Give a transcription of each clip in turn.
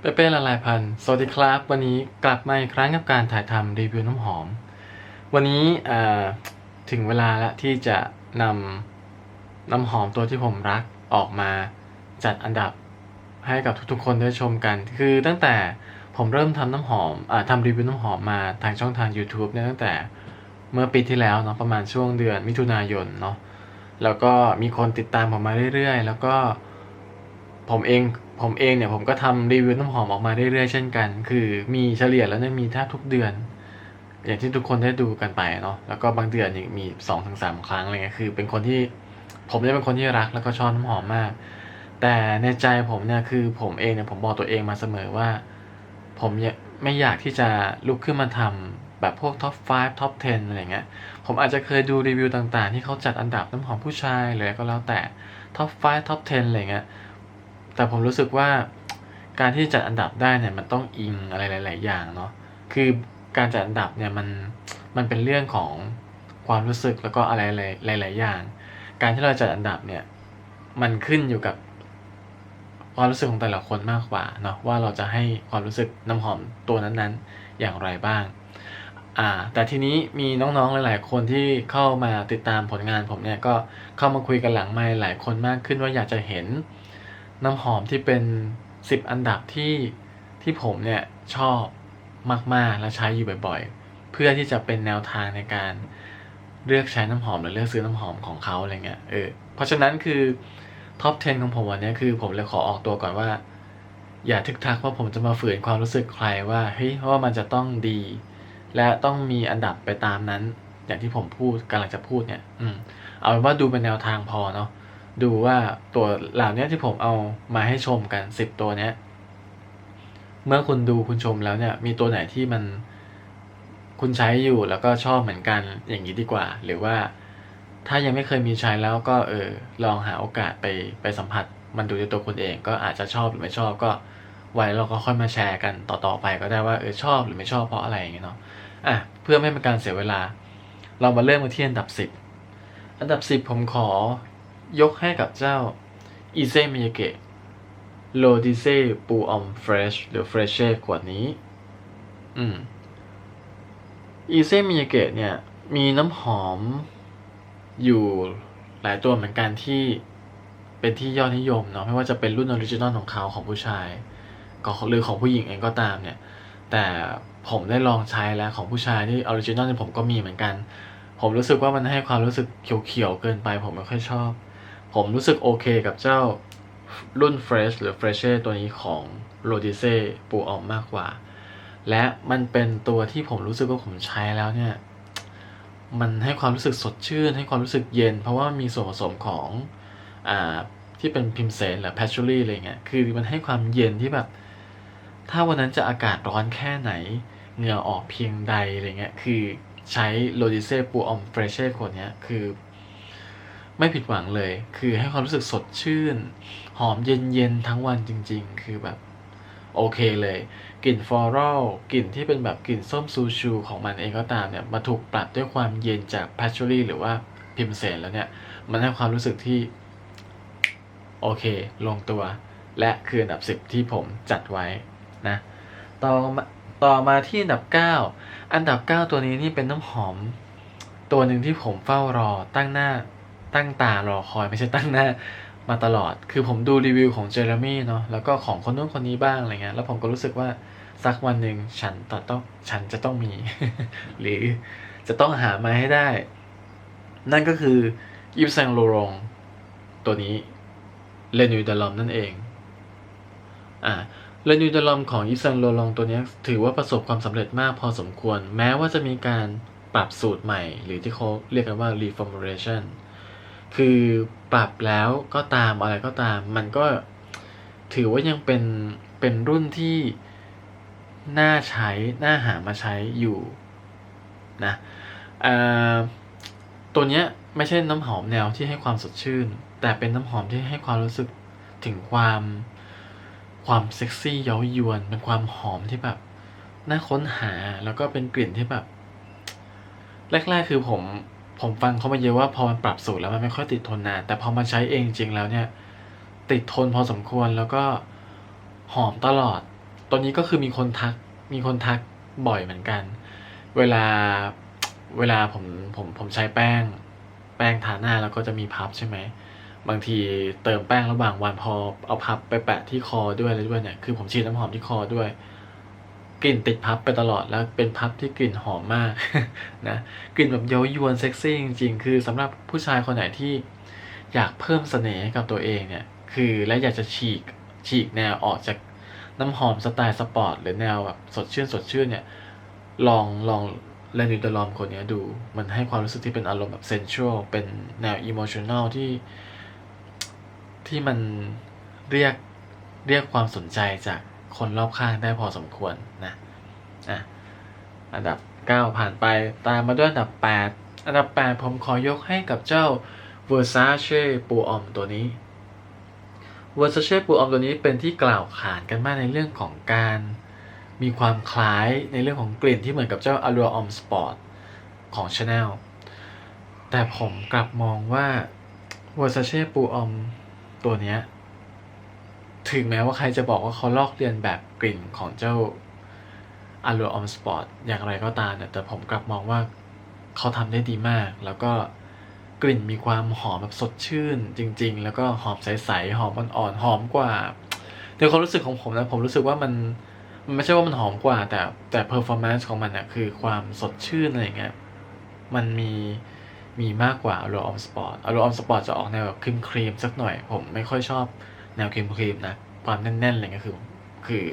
เป้เป้ละลายพันสวัสดีครับ วันนี้กลับมาอีกครั้งกับการถ่ายทำรีวิวน้ำหอม วันนี้ถึงเวลาแล้วที่จะนำน้ำหอมตัวที่ผมรักออกมาจัดอันดับให้กับทุกๆคนได้ชมกัน คือตั้งแต่ผมเริ่มทำน้ำหอมอทำรีวิวน้ำหอมมาทางช่องทาง YouTube เนี่ยตั้งแต่เมื่อปีที่แล้วเนาะประมาณช่วงเดือนมิถุนายนเนาะแล้วก็มีคนติดตามผมมาเรื่อยๆ แล้วก็ผมเอง ผมเองเนี่ยผมก็ทำรีวิวน้ำหอมออกมาเรื่อยๆเช่นกัน คือมีเฉลี่ยแล้วเนี่ยมีแทบทุกเดือน อย่างที่ทุกคนได้ดูกันไปเนาะแล้วก็บางเดือนยังมีสองถึงสามครั้งอะไรเงี้ยคือ เป็นคนที่ผมเนี่ยเป็นคนที่รักแล้วก็ชอบน้ำหอมมาก แต่ในใจผมเนี่ยคือผมเองเนี่ยผมบอกตัวเองมาเสมอว่า ผมยไม่อยากที่จะลุกขึ้นมาทำแบบพวกท็อป 5 ท็อป 10 อะไรเงี้ยผมอาจจะเคยดูรีวิวต่างๆ ที่เขาจัดอันดับน้ำหอมผู้ชายหรืออะไรก็แล้วแต่ท็อป 5 ท็อป 10 อะไรเงี้ย แต่ผมรู้สึกว่าการที่จัดอันดับได้เนี่ยมันต้องอิงอะไรหลาย ๆ อย่างเนาะคือการจัดอันดับเนี่ยมันมันเป็นเรื่องของความรู้สึกแล้วก็อะไรหลาย ๆ อย่าง การที่เราจัดอันดับเนี่ยมันขึ้นอยู่กับความรู้สึกของแต่ละคนมากกว่าเนาะว่าเราจะให้ความรู้สึกน้ำหอมตัวนั้น ๆ อย่างไรบ้างอ่าแต่ทีนี้มีน้องๆ หลาย ๆ คนที่เข้ามาติดตามผลงานผมเนี่ยก็เข้ามาคุยกันหลังไมค์หลายคนมากขึ้นว่าอยากจะเห็น น้ำหอมที่เป็น 10 อันดับที่ที่ผมเนี่ยชอบมากๆและใช้อยู่บ่อยๆ เพื่อที่จะเป็นแนวทางในการเลือกใช้น้ำหอมหรือเลือกซื้อน้ำหอมของเขาอะไรเงี้ยเออเพราะฉะนั้นคือท็อป 10 ของผมวันนี้คือผมเลยขอออกตัวก่อนว่า อย่าทึกทักว่าผมจะมาฝืนความรู้สึกใครว่าเฮ้ยเพราะว่ามันจะต้องดี และต้องมีอันดับไปตามนั้น อย่างที่ผมพูดกำลังจะพูดเนี่ย อืมเอาเป็นว่าดูเป็นแนวทางพอเนาะ ดูว่าตัวเหล่านี้ที่ผมเอามาให้ชมกันสิบตัวเนี้ย เมื่อคุณดูคุณชมแล้วเนี่ย มีตัวไหนที่มันคุณใช้อยู่แล้วก็ชอบเหมือนกันอย่างนี้ดีกว่า หรือว่าถ้ายังไม่เคยมีใช้แล้วก็เออลองหาโอกาสไปไปสัมผัส มันดูด้วยตัวคุณเอง ก็อาจจะชอบหรือไม่ชอบก็ไว้เราก็ค่อยมาแชร์กันต่อๆไปก็ได้ว่าเออชอบหรือไม่ชอบเพราะอะไรอย่างเงี้ยเนาะอะเพื่อไม่ให้เป็นการเสียเวลา เรามาเริ่มกันที่อันดับสิบอันดับสิบผมขอ ยกให้กับเจ้าอิเซมิยาเกะโลดิเซปูออมเฟรชหรือเฟรชเช่ขวดนี้ อืมอิเซมิยาเกะเนี่ย มีน้ำหอมอยู่หลายตัวเหมือนกันที่เป็นที่ยอดนิยมเนาะไม่ว่าจะเป็นรุ่นออริจินอลของเขาของผู้ชาย ก็หรือของผู้หญิงเองก็ตามเนี่ย แต่ผมได้ลองใช้แล้วของผู้ชายที่ออริจินอลเนี่ยผมก็มีเหมือนกัน ผมรู้สึกว่ามันให้ความรู้สึกเขียวๆเกินไป ผมไม่ค่อยชอบ ผมรู้สึกโอเคกับเจ้ารุ่น Fresh หรือ f r e s h ตัวนี้ของ r o d i c e ปูออมมากกว่า และมันเป็นตัวที่ผมรู้สึกว่าผมใช้แล้วเนี่ย มันให้ความรู้สึกสดชื่น ให้ความรู้สึกเย็น เพราะว่ามีส่วนผสมของอ่าที่เป็นพิมเซนหรือแพชชูรี่อะไรเงี้ย คือมันให้ความเย็นที่แบบ ถ้าวันนั้นจะอากาศร้อนแค่ไหน เหงื่อออกเพียงใดอะไรเงี้ย คือใช้โลดิเซ่ปูออมเฟรชเช่ขวเนี้ย คือ ไม่ผิดหวังเลย คือให้ความรู้สึกสดชื่น หอมเย็นๆทั้งวันจริง ๆ คือแบบโอเคเลย กลิ่นฟลอรัลกลิ่นที่เป็นแบบกลิ่นส้มซูชูของมันเองก็ตามเนี่ยมาถูกปรับด้วยความเย็นจากแพชชูรี่หรือว่าพิมเซนแล้วเนี่ย มันให้ความรู้สึกที่ โอเค ลงตัว และคืออันดับ10ที่ผมจัดไว้นะ ต่อมาต่อมาที่อันดับ 9 อันดับ 9 ตัวนี้นี่เป็นน้ำหอม ตัวหนึ่งที่ผมเฝ้ารอตั้งหน้า ตั้งตารอคอยไม่ใช่ตั้งหน้ามาตลอด คือผมดูรีวิวของเจอร์มี่เนาะแล้วก็ของคนนู้นคนนี้บ้างอะไรเงี้ยแล้วผมก็รู้สึกว่าสักวันหนึ่งฉันต้องฉันจะต้องมี หรือจะต้องหามาให้ได้ นั่นก็คือยิปซังโลรองตัวนี้เลนูดลอมนั่นเองอ่าเรนูดลอมของยิปซังโลรองตัวนี้ถือว่าประสบความสำเร็จมากพอสมควร แม้ว่าจะมีการปรับสูตรใหม่ หรือที่เขาเรียกกันว่า reformulation คือปรับแล้วก็ตามอะไรก็ตาม มันก็ถือว่ายังเป็นเป็นรุ่นที่น่าใช้น่าหามาใช้อยู่นะตัวเนี้ยไม่ใช่น้ำหอมแนวที่ให้ความสดชื่น แต่เป็นน้ำหอมที่ให้ความรู้สึกถึงความความเซ็กซี่เย้ายวนเป็นความหอมที่แบบน่าค้นหาแล้วก็เป็นกลิ่นที่แบบ แรก ๆ คือผม ผมฟังเขามาเยอะว่าพอมันปรับสูตรแล้วมันไม่ค่อยติดทนนานแต่พอมาใช้เองจริงแล้วเนี่ย ติดทนพอสมควรแล้วก็หอมตลอดตัวนี้ก็คือมีคนทักมีคนทักบ่อยเหมือนกัน เวลาเวลาผมผมผมใช้แป้ง แป้งทาหน้าแล้วก็จะมีพับใช่ไหมบางทีเติมแป้งระหว่างวันพอเอาพับไปแปะที่คอด้วยอะไรด้วยเนี่ยคือผมฉีดน้ำหอมที่คอด้วย กลิ่นติดพับไปตลอดแล้วเป็นพับที่กลิ่นหอมมากนะกลิ่นแบบเย้ายวนเซ็กซี่จริงๆ คือสำหรับผู้ชายคนไหนที่อยากเพิ่มเสน่ห์ให้กับตัวเองเนี่ยคือและอยากจะฉีกฉีกแนวออกจากน้ำหอมสไตล์สปอร์ตหรือแนวแบบสดชื่นสดชื่นเนี่ยลองลองแลนิดลอมคนนี้ดู มันให้ความรู้สึกที่เป็นอารมณ์แบบเซนช a ลเป็นแนวอิโมชัน a ลที่ที่มันเรียกเรียกความสนใจจาก คนรอบข้างได้พอสมควรนะอะอันดับ 9 ผ่านไปตามมาด้วยอันดับ 8 อันดับ 8 ผมขอยกให้กับเจ้า Versace ปูออมตัวนี้ Versace ปูออมตัวนี้เป็นที่กล่าวขานกันมากในเรื่องของการมีความคล้ายในเรื่องของกลิ่นที่เหมือนกับเจ้า Allure Om Sport ของ Chanel แต่ผมกลับมองว่า Versace ปูออมตัวเนี้ย ถึงแม้ว่าใครจะบอกว่าเขาลอกเลียนแบบกลิ่นของเจ้า Allure Homme Sport อย่างไรก็ตามเนี่ยแต่ผมกลับมองว่าเขาทำได้ดีมาก แล้วก็กลิ่นมีความหอมแบบสดชื่น จริง ๆ แล้วก็หอมใสๆหอมอ่อนๆหอมกว่าในความรู้สึกของผมนะผมรู้สึกว่ามันมันไม่ใช่ว่ามันหอมกว่า แต่แต่เพอร์ฟอร์แมนซ์ของมันเนี่ยคือความสดชื่นอะไรเงี้ยมันมีมีมากกว่า Allure Homme Sport Allure Homme Sport จะออกแนวแบบครีมครีมสักหน่อย ผมไม่ค่อยชอบ แนวครีมครีมนะความแน่นๆอะไรเงี้ยคือ คือ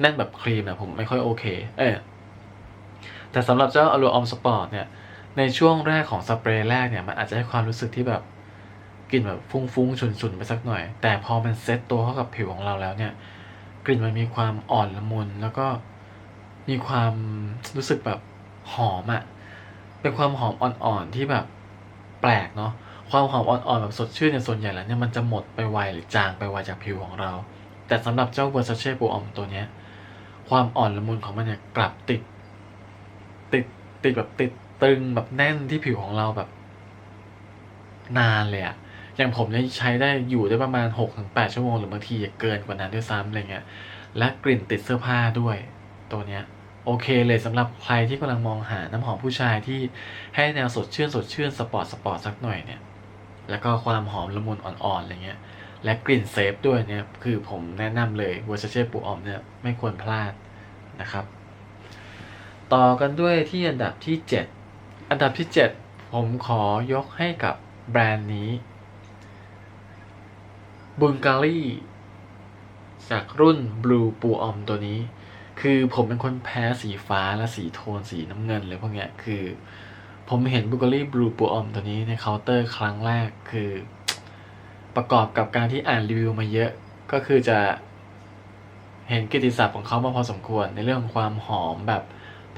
แน่นแบบครีมนะผมไม่ค่อยโอเค เออแต่สำหรับเจ้า Allure Homme Sport เนี่ย ในช่วงแรกของสเปรย์แรกเนี่ย มันอาจจะให้ความรู้สึกที่แบบกลิ่นแบบฟุ้งๆฉุนๆไปสักหน่อย แต่พอมันเซ็ตตัวเข้ากับผิวของเราแล้วเนี่ย กลิ่นมันมีความอ่อนละมุนแล้วก็มีความรู้สึกแบบหอมอะ่ะเป็นความหอมอ่อนๆที่แบบแปลกเนาะ ความหอมอ่อนๆแบบสดชื่นเนี่ยส่วนใหญ่แล้วเนี่ยมันจะหมดไปไวหรือจางไปไวจากผิวของเรา แต่สำหรับเจ้า Versace b o h o m ตัวเนี้ยความอ่อนละมุนของมันเนี่ยกลับติด ติดติดแบบติดตึงแบบแน่นที่ผิวของเราแบบ นานเลยอะอย่างผมเนี่ยใช้ได้อยู่ได้ประมาณ6-8ถึงชั่วโมงหรือบางทีเกินกว่านั้นด้วยซ้ำอะไรเงี้ยและกลิ่นติดเสื้อผ้าด้วยตัวเนี้ยโอเคเลยสำหรับใครที่กำลังมองหาน้ำหอมผู้ชายที่ให้แนวสดชื่นสดชื่นสปอร์ตสปอร์ตสักหน่อยเนี่ย แล้วก็ความหอมละมุนอ่อนๆอะไรเงี้ย และกลิ่นเซฟด้วยเนี่ยคือผมแนะนำเลย Versace ปูออมเนี่ยไม่ควรพลาดนะครับ ต่อกันด้วยที่อันดับที่ 7 อันดับที่ 7 ผมขอยกให้กับแบรนด์นี้บุลกา r ีจากรุ่น Blue ปูออมตัวนี้ คือผมเป็นคนแพ้สีฟ้าและสีโทนสีน้ำเงินเลยพวกเนี้ยคือ ผมเห็นบุกา r ี Blue ปูออมตัวนี้ในเคาน์เตอร์ครั้งแรกคือ ประกอบกับการที่อ่านรีวิวมาเยอะก็คือจะเห็นกิติศัพท์ของเขามาพอสมควรในเรื่องของความหอมแบบ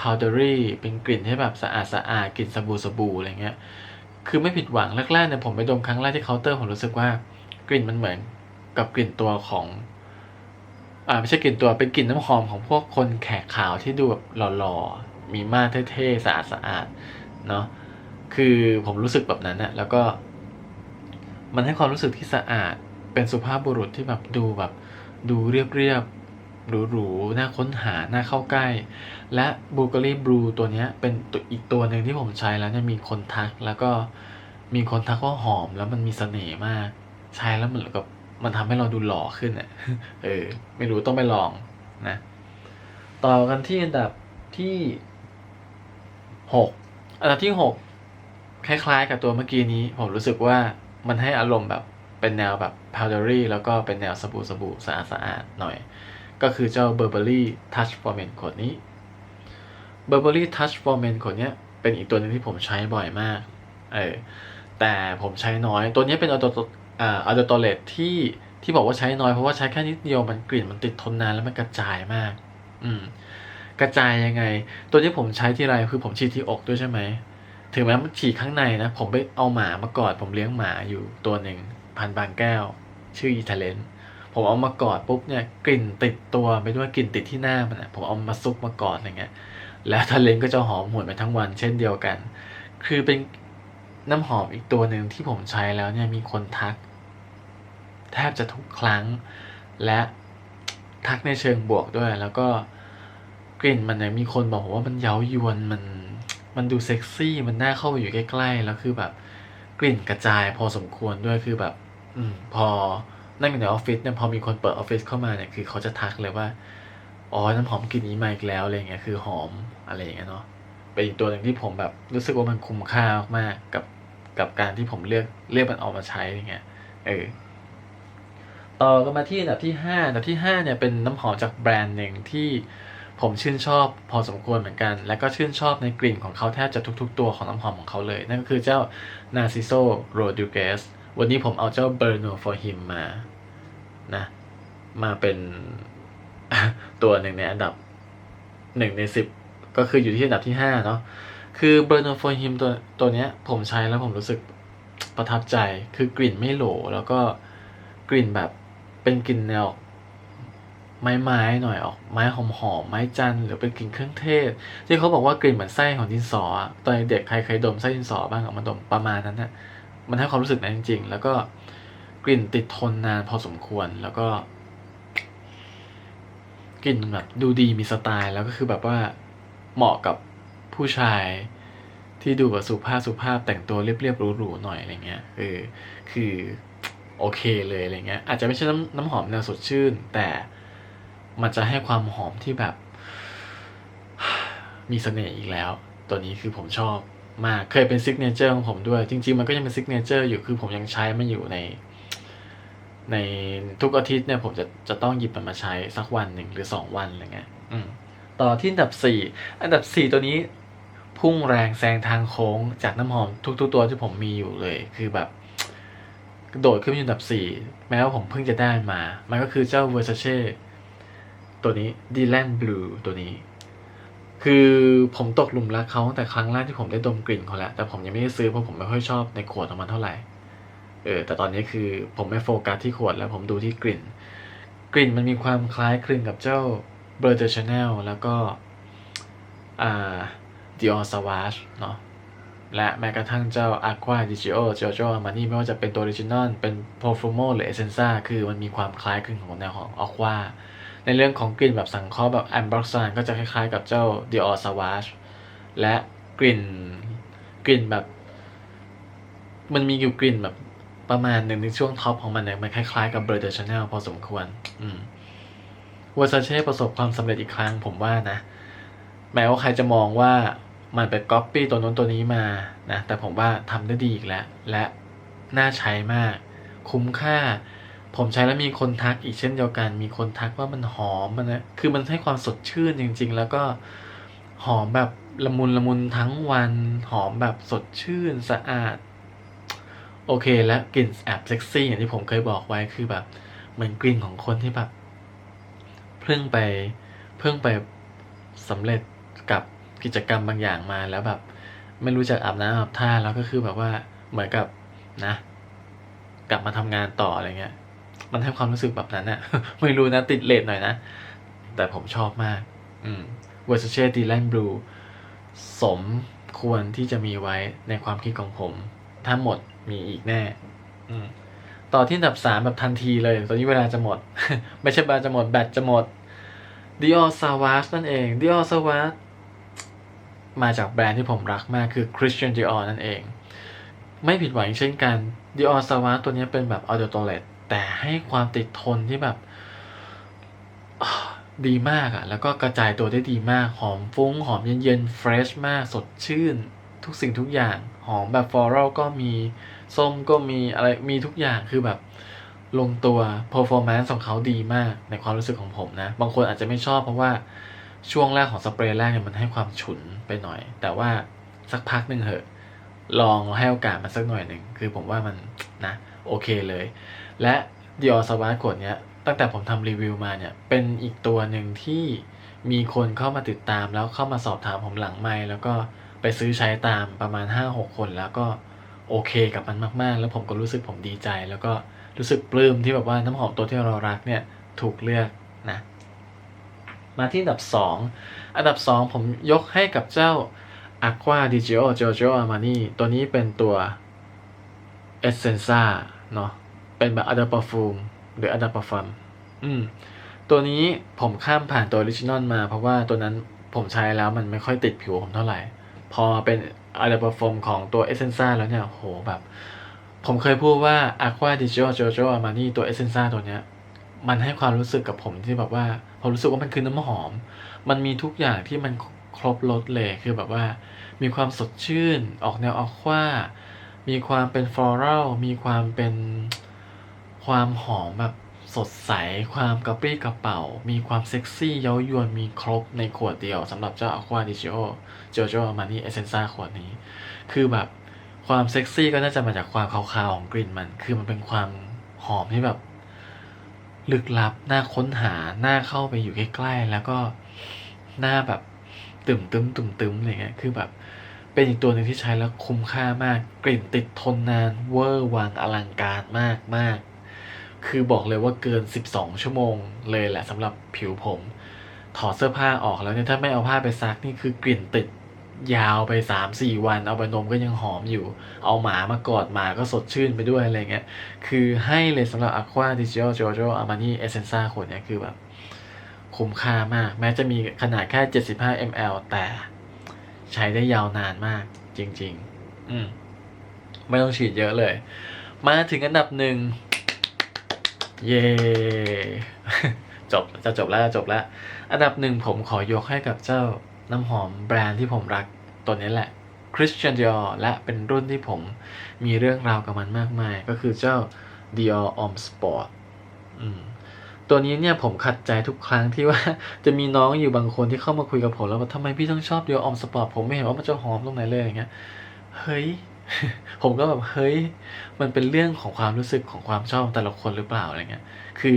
powdery เป็นกลิ่นที่แบบสะอาดสะอาดกลิ่นสบู่สบู่อะไรเงี้ยคือไม่ผิดหวังแรกๆเนี่ยผมไปดมครั้งแรกที่เคาน์เตอร์ผมรู้สึกว่ากลิ่นมันเหมือนกับกลิ่นตัวของอ่าไม่ใช่กลิ่นตัวเป็นกลิ่นน้ำหอมของพวกคนแขกขาวที่ดูแบบหล่อๆมีมาเท่ๆสะอาดสะอาด เนาะคือผมรู้สึกแบบนั้นนะแล้วก็ มันให้ความรู้สึกที่สะอาดเป็นสุภาพบุรุษที่แบบดูแบบ ดูเรียบๆหรูๆ น่าค้นหา น่าเข้าใกล้ และบูเกอรี่บลูตัวเนี้ยเป็นตัวอีกตัวหนึ่งที่ผมใช้แล้วเนี่ยมีคนทัก แล้วก็มีคนทักว่าหอม แล้วมันมีเสน่ห์มาก ใช้แล้วเหมือนกับมันทำให้เราดูหล่อขึ้นอะ เออ ไม่รู้ต้องไปลองนะ ต่อกันที่อันดับที่หก อันดับที่หกคล้ายๆ กับตัวเมื่อกี้นี้ ผมรู้สึกว่ามันให้อารมณ์แบบเป็นแนวแบบ powdery แล้วก็เป็นแนวสบู่สบู่สะอาดสะอาดๆหน่อย ก็คือเจ้า Burberry Touch for Men ขวดนี้ Burberry Touch for Men ขวดเนี้ยเป็นอีกตัวหนึงที่ผมใช้บ่อยมากเออแต่ผมใช้น้อยตัวนี้เป็นอ u โตอ่าอ u โตเลตที่ที่บอกว่าใช้น้อยเพราะว่าใช้แค่นิดเดียวมันกลิ่นมันติดทนนานแล้วมันกระจายมาก อืม กระจายยังไง ตัวที่ผมใช้ที่ไรคือผมฉีดที่อกด้วยใช่ไหมถึงแม้มันฉีดข้างในนะ ผมไปเอาหมามากอด ผมเลี้ยงหมาอยู่ตัวหนึ่งพันบางแก้ว ชื่ออีทาเลนผมเอามากอดปุ๊บเนี่ยกลิ่นติดตัวไปด้วยกลิ่นติดที่หน้ามันอะผมเอามาซุกมากอดอะไรเงี้ยแล้วทาเลนก็จะหอมหวนไปทั้งวัน เช่นเดียวกัน คือเป็นน้ำหอมอีกตัวหนึ่งที่ผมใช้แล้วเนี่ยมีคนทัก แทบจะทุกครั้ง และทักในเชิงบวกด้วยแล้วก็ ลิ่นมันเนี่ยมีคนบอกผมว่ามันเย้ายวนมันมันดูเซ็กซี่มันน่าเข้าไปอยู่ใกล้ๆแล้วคือแบบกลิ่นกระจายพอสมควรด้วยคือแบบ อืมพอนั่งอยู่ในออฟฟิศเนี่ยพอมีคนเปิดออฟฟิศเข้ามาเนี่ยคือเขาจะทักเลยว่าอ๋อน้ำหอมกลิ่นนี้มาอีกแล้วอะไรเงี้ยคือหอมอะไรอย่างเงี้ยเนาะเป็นอีกตัวหนึ่งที่ผมแบบรู้สึกว่ามันคุ้มค่ามากกับกับการที่ผมเลือกเลือกมันออกมาใช้อย่างเงี้ยเออต่อกันมาที่อันดับที่ห้าอันดับที่ห้าเนี่ยเป็นน้ำหอมจากแบรนด์หนึ่งที่ ผมชื่นชอบพอสมควรเหมือนกัน และก็ชื่นชอบในกลิ่นของเขาแทบจะทุก ๆ ตัวของน้ำหอมของเขาเลย นั่นก็คือเจ้า Narciso Rodriguez วันนี้ผมเอาเจ้า Burno for him มานะมาเป็นตัวหนึ่งในอันดับหนึ่งในสิบก็คืออยู่ที่อันดับที่ห้าเนาะคือ Burno for him ตัวตัวเนี้ย ผมใช้แล้วผมรู้สึกประทับใจคือกลิ่นไม่โหล แล้วก็กลิ่นแบบเป็นกลิ่นแนว ไม้ไม้หน่อยออกไม้หอมหอมๆไม้จันหรือเป็นกลิ่นเครื่องเทศ ที่เขาบอกว่ากลิ่นเหมือนไส้ของดินสอตอนเด็กใครเคยดมไส้ดินสอบ้างอะมันดมประมาณนั้นนะมันให้ความรู้สึกนั้นจริง ๆ แล้วก็กลิ่นติดทนนานพอสมควรแล้วก็กลิ่นแบบดูดีมีสไตล์แล้วก็คือแบบว่าเหมาะกับผู้ชายที่ดูแบบสุภาพสุภาพแต่งตัวเรียบๆหรูๆหน่อยอะไรเงี้ยเออคือโอเคเลยอะไรเงี้ยอาจจะไม่ใช่น้ำน้ำหอมแนวสดชื่น แต่ มันจะให้ความหอมที่แบบ มีเสน่ห์อีกแล้ว ตัวนี้คือผมชอบมากเคยเป็นซิกเนเจอร์ของผมด้วย จริง ๆ มันก็ยังเป็นซิกเนเจอร์อยู่คือผมยังใช้มันอยู่ใน ในทุกอาทิตย์เนี่ยผมจะจะต้องหยิบมันมาใช้สักวันหนึ่งหรือสองวันอะไรเงี้ยอืมต่อที่อันดับสี่อันดับสี่ตัวนี้ พุ่งแรงแซงทางโค้งจากน้ำหอมทุก ๆ ตัวที่ผมมีอยู่เลย คือแบบโดดขึ้นอยู่อันดับสี่แม้ว่าผมเพิ่งจะได้มา มันก็คือเจ้า Versace ตัวนี้ Dylan Blue ตัวนี้ คือผมตกหลุมรักเขาตั้งแต่ครั้งแรกที่ผมได้ดมกลิ่นเขาแล้วแต่ผมยังไม่ได้ซื้อเพราะผมไม่ค่อยชอบในขวดของมันเท่าไหร่เออแต่ตอนนี้คือผมไม่โฟกัสที่ขวดแล้วผมดูที่กลิ่น กลิ่นมันมีความคล้ายคลึงกับเจ้า b e r t e Chanel แล้วก็อ่า Dior Sauvage เนาะและแม้กระทั่งเจ้า Aqua di Gio Giorgio Armani ไม่ว่าจะเป็นตัวออริจินอลเป็น Profumo หรือ Essenza คือมันมีความคล้ายคลึงของแนวของ Aqua ในเรื่องของกลิ่นแบบสังเคราะห์แบบ Ambroxan ก็จะคล้ายๆ กับเจ้า Dior Sauvage และกลิ่นกลิ่นแบบ มันมีอยู่กลิ่นแบบประมาณหนึ่งในช่วงท็อปของมันเนี่ยมันคล้ายๆกับ b e r t e Chanel พอสมควร อืม Versace ประสบความสำเร็จอีกครั้งผมว่านะ แม้ว่าใครจะมองว่ามันไปก๊อปปี้ตัวนู้นตัวนี้มานะแต่ผมว่าทำได้ดีอีกแล้ว และน่าใช้มาก คุ้มค่า ผมใช้แล้วมีคนทักอีกเช่นเดียวกัน มีคนทักว่ามันหอมมันนะคือมันให้ความสดชื่นจริง ๆ แล้วก็หอมแบบละมุนละมุนทั้งวันหอมแบบสดชื่นสะอาด โอเคและกลิ่นแอบเซ็กซี่อย่างที่ผมเคยบอกไว้คือแบบเหมือนกลิ่นของคนที่แบบเพิ่งไปเพิ่งไปสำเร็จกับกิจกรรมบางอย่างมาแล้วแบบ ไม่รู้จักอาบน้ำอาบท่าแล้วก็คือแบบว่าเหมือนกับนะ กลับมาทำงานต่ออะไรเงี้ย มันให้ความรู้สึกแบบนั้นอะไม่รู้นะติดเลทหน่อยนะ แต่ผมชอบมาก อืม Versace Dylan Blue สมควรที่จะมีไว้ในความคิดของผม ถ้าหมดมีอีกแน่ อืมต่อที่อันดับสามแบบทันทีเลย ตอนนี้เวลาจะหมด ไม่ใช่เวลาจะหมด แบตจะหมด Dior Sauvage นั่นเอง Dior Sauvage มาจากแบรนด์ที่ผมรักมากคือ Christian Dior นั่นเอง ไม่ผิดหวังเช่นกัน Dior Sauvage ตัวนี้เป็นแบบ Eau de Toilette แต่ให้ความติดทนที่แบบดีมากอะ่ะ แล้วก็กระจายตัวได้ดีมาก หอมฟุ้ง หอมเย็นๆเฟรชมาก สดชื่น ทุกสิ่งทุกอย่าง หอมแบบฟลอรัลก็มี ส้มก็มีอะไร มีทุกอย่าง คือแบบลงตัว performance ของเขาดีมาก ในความรู้สึกของผมนะ บางคนอาจจะไม่ชอบเพราะว่าช่วงแรกของสเปรย์แรกเนี่ยมันให้ความฉุนไปหน่อย แต่ว่าสักพักหนึ่งเหอะ ลองให้โอกาสมันสักหน่อยหนึ่ง คือผมว่ามันนะ โอเคเลย และ Dior Sauvage ขวดเนี้ยตั้งแต่ผมทำรีวิวมาเนี่ย เป็นอีกตัวหนึ่งที่มีคนเข้ามาติดตามแล้วเข้ามาสอบถามผมหลังไมค์แล้วก็ไปซื้อใช้ตามประมาณ 5-6 คนแล้วก็โอเคกับมันมากๆ แล้วผมก็รู้สึกผมดีใจ แล้วก็รู้สึกปลื้มที่แบบว่าน้ำหอมตัวที่เรารักเนี่ยถูกเลือกนะมาที่อันดับ 2 อันดับ 2 ผมยกให้กับเจ้า Aqua di Gio Giorgio Armani ตัวนี้เป็นตัว Essenza เนาะ เป็นแบบ Other Perfume หรือ Other Parfum อืม ตัวนี้ผมข้ามผ่านตัวออริจินอลมา เพราะว่าตัวนั้นผมใช้แล้วมันไม่ค่อยติดผิวผมเท่าไหร่ พอเป็นอะไ p เปอร์ฟอมของตัวเอเซนซ่าแล้วเนี่ยโหแบบ ผมเคยพูดว่า Aqua Digital Jojo Armani ตัวเอเซนซ่าตัวเนี้ย มันให้ความรู้สึกกับผมที่แบบว่าผมรู้สึกว่ามันคือน้ำหอม มันมีทุกอย่างที่มันครบรสเลยคือแบบว่า มีความสดชื่น ออกแนวออกว่ามีความเป็นฟลอรัลมีความเป็น ความหอมแบบสดใส ความกระปรี้กระเป๋า มีความเซ็กซี่เย้ายวน มีครบในขวดเดียวสำหรับเจ้า Aqua d i g i o Jojo Armani Essenza ขวดนี้ คือแบบความเซ็กซี่ก็น่าจะมาจากความคาวๆของกลิ่นมัน คือมันเป็นความหอมที่แบบ ลึกลับ น่าค้นหา น่าเข้าไปอยู่ใกล้ๆ แล้วก็น่าแบบตึมตึมตึมตึมอะไรเงี้ย คือแบบ เป็นอีกตัวหนึ่งที่ใช้แล้วคุ้มค่ามาก กลิ่นติดทนนาน เวอร์วังอลังการมากมาก คือบอกเลยว่าเกิน 12 ชั่วโมงเลยแหละสำหรับผิวผม ถอดเสื้อผ้าออกแล้วเนี่ยถ้าไม่เอาผ้าไปซักนี่คือกลิ่นติดยาวไป 3-4 วัน เอาไปนมก็ยังหอมอยู่ เอาหมามากอดหมาก็สดชื่นไปด้วยอะไรเงี้ย คือให้เลยสำหรับ Aqua Digital Jojo Armani Essenza ขวดเนี้ยคือแบบคุ้มค่ามาก แม้จะมีขนาดแค่ 75 ml แต่ใช้ได้ยาวนานมาก จริง ๆ อืมไม่ต้องฉีดเยอะเลย มาถึงอันดับหนึ่ง เย่จบจะจบแล้วจบแล้ว อันดับหนึ่งผมขอยกให้กับเจ้าน้ำหอมแบรนด์ที่ผมรักตัวนี้แหละ Christian Dior และเป็นรุ่นที่ผมมีเรื่องราวกับมันมากมาย ก็คือเจ้า Dior Homme Sport อืมตัวนี้เนี่ยผมขัดใจทุกครั้งที่ว่าจะมีน้องอยู่บางคนที่เข้ามาคุยกับผมแล้วว่าทำไมพี่ต้องชอบ Dior Homme Sport ผมไม่เห็นว่ามันจะหอมตรงไหนเลยอย่างเงี้ยเฮ้ย ผมก็แบบเฮ้ยมันเป็นเรื่องของความรู้สึกของความชอบแต่ละคนหรือเปล่าอะไรเงี้ยคือ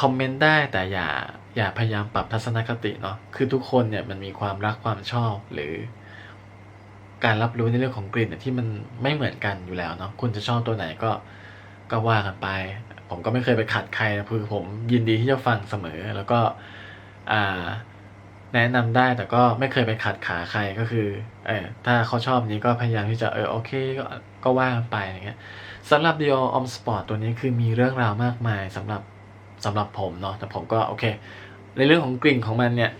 คอมเมนต์ได้แต่อย่าอย่าพยายามปรับทัศนคติเนาะคือทุกคนเนี่ยมันมีความรักความชอบหรือ การรับรู้ในเรื่องของกลิ่นเนี่ยที่มันไม่เหมือนกันอยู่แล้วเนาะคุณจะชอบตัวไหนก็ก็ว่ากันไป ผมก็ไม่เคยไปขัดใครนะคือผมยินดีที่จะฟังเสมอ แล้วก็อ่า แนะนำได้แต่ก็ไม่เคยไปขัดขาใครก็คือเออถ้าเขาชอบนี้ก็พยายามที่จะเออโอเคก็ก็ว่าไปอย่างเงี้ยสำหรับ Dior o m Sport ตัวนี้คือมีเรื่องราวมากมายสำหรับสำหรับผมเนาะแต่ผมก็โอเค ในเรื่องของกลิ่นของมันเนี่ย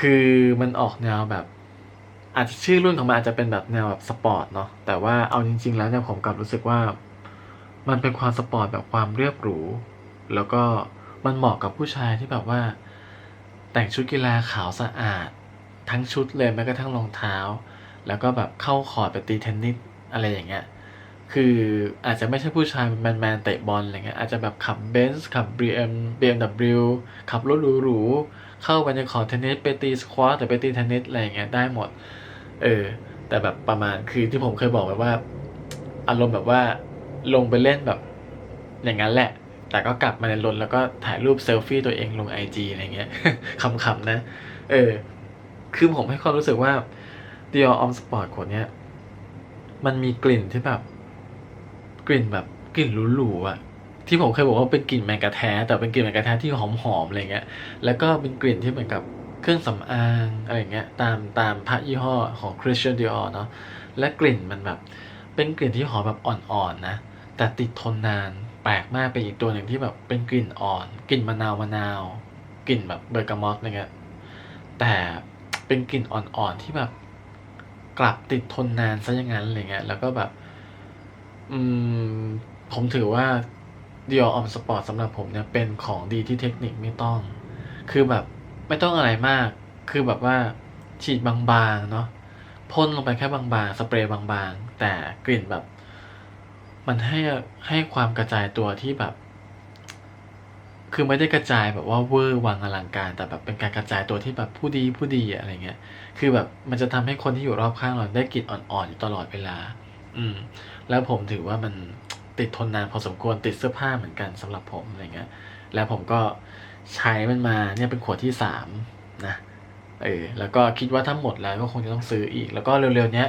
คือมันออกแนวแบบ อาจจะชื่อรุ่นของมันอาจจะเป็นแบบแนวแบบสปอร์ตเนาะแต่ว่าเอาจริง ๆ แล้วเนี่ยผมกลับรู้สึกว่า มันเป็นความสปอร์ตแบบความเรียบหรู แล้วก็มันเหมาะกับผู้ชายที่แบบว่า แต่งชุดกีฬาขาวสะอาด ทั้งชุดเลยแม้กระทั่งรองเท้า แล้วก็แบบเข้าคอร์ดไปตีเทนนิสอะไรอย่างเงี้ยคืออาจจะไม่ใช่ผู้ชายแมนแมนเตะบอลอะไรเงี้ยอาจจะแบบขับเบนซ์ขับ BM BMW ขับรถหรูๆเข้าไปในคอร์ตเทนนิสไปตีสควอตหรือไปตีเทนนิสอะไรอย่างเงี้ยได้หมด เออ แต่แบบประมาณคือที่ผมเคยบอกไว้ว่า อารมณ์แบบว่าลงไปเล่นแบบอย่างนั้นแหละ แต่ก็กลับมาในรถแล้วก็ถ่ายรูปเซลฟี่ตัวเองลงไอจีอะไรเงี้ยขำๆนะ เออ คือผมให้ความรู้สึกว่า Dior Homme Sport ขวดเนี้ยมันมีกลิ่นที่แบบ กลิ่นแบบกลิ่นหรูๆอะที่ผมเคยบอกว่าเป็นกลิ่นแมงกะแท้ แต่เป็นกลิ่นแมงกะแท้ที่หอมๆอะไรเงี้ย แล้วก็เป็นกลิ่นที่เหมือนกับเครื่องสำอางอะไรเงี้ย ตามตามพระยี่ห้อของ Christian Dior เนาะและกลิ่นมันแบบ เป็นกลิ่นที่หอมแบบอ่อนๆนะแต่ติดทนนาน ปลกมากเป็นอีกตัวหนึ่งที่แบบเป็นกลิ่นอ่อนกลิ่นมะนาวมะนาวกลิ่นแบบเบอร์กามอตอะไรเงี้ยแต่เป็นกลิ่นอ่อนๆที่แบบกลับติดทนนานซะอย่างนั้นอะไรเงี้ยแล้วก็แบบ อืม ผมถือว่า Dior Homme Sport สำหรับผมเนี่ยเป็นของดีที่เทคนิคไม่ต้อง คือแบบไม่ต้องอะไรมาก คือแบบว่าฉีดบางๆเนาะพ่นลงไปแค่บางๆ สเปรย์บางๆ แต่กลิ่นแบบ มันให้ให้ความกระจายตัวที่แบบ คือไม่ได้กระจายแบบว่าเวอร์วังอลังการ แต่แบบเป็นการกระจายตัวที่แบบผู้ดีผู้ดีอะไรเงี้ย คือแบบมันจะทำให้คนที่อยู่รอบข้างเราได้กลิ่นอ่อนๆอยู่ตลอดเวลา อืม แล้วผมถือว่ามันติดทนนานพอสมควรติดเสื้อผ้าเหมือนกันสำหรับผมอะไรเงี้ย แล้วผมก็ใช้มันมาเนี่ยเป็นขวดที่สามนะเออแล้วก็คิดว่าถ้าหมดแล้วก็คงจะต้องซื้ออีก แล้วก็เร็วๆเนี้ย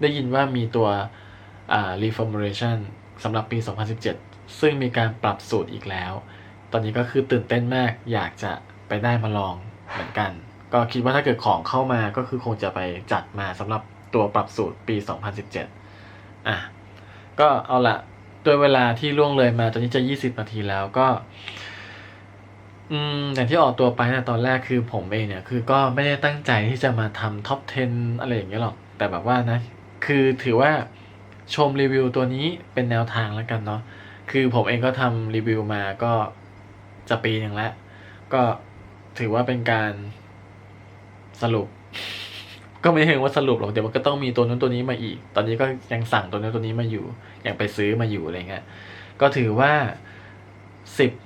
ได้ยินว่ามีตัว reformulation สำหรับปี 2017 ซึ่งมีการปรับสูตรอีกแล้ว ตอนนี้ก็คือตื่นเต้นมากอยากจะไปได้มาลองเหมือนกัน ก็คิดว่าถ้าเกิดของเข้ามาก็คือคงจะไปจัดมาสำหรับตัวปรับสูตรปี 2017 อะ ก็เอาละโดยเวลาที่ล่วงเลยมาตอนนี้จะ 20 นาทีแล้วก็อืมอย่างที่ออกตัวไปนะตอนแรกคือผมเองเนี่ย คือก็ไม่ได้ตั้งใจที่จะมาทำท็อป 10 อะไรอย่างเงี้ยหรอก แต่แบบว่านะ คือถือว่า ชมรีวิวตัวนี้เป็นแนวทางแล้วกันเนาะคือผมเองก็ทำรีวิวมาก็จะปีหนึ่งแล้ว ก็ถือว่าเป็นการสรุป ก็ไม่เห็นว่าสรุปหรอกเดี๋ยวมันก็ต้องมีตัวนู้นตัวนี้มาอีก ตอนนี้ก็ยังสั่งตัวนู้นตัวนี้มาอยู่ยังไปซื้อมาอยู่อะไรเงี้ยก็ถือว่าสิบ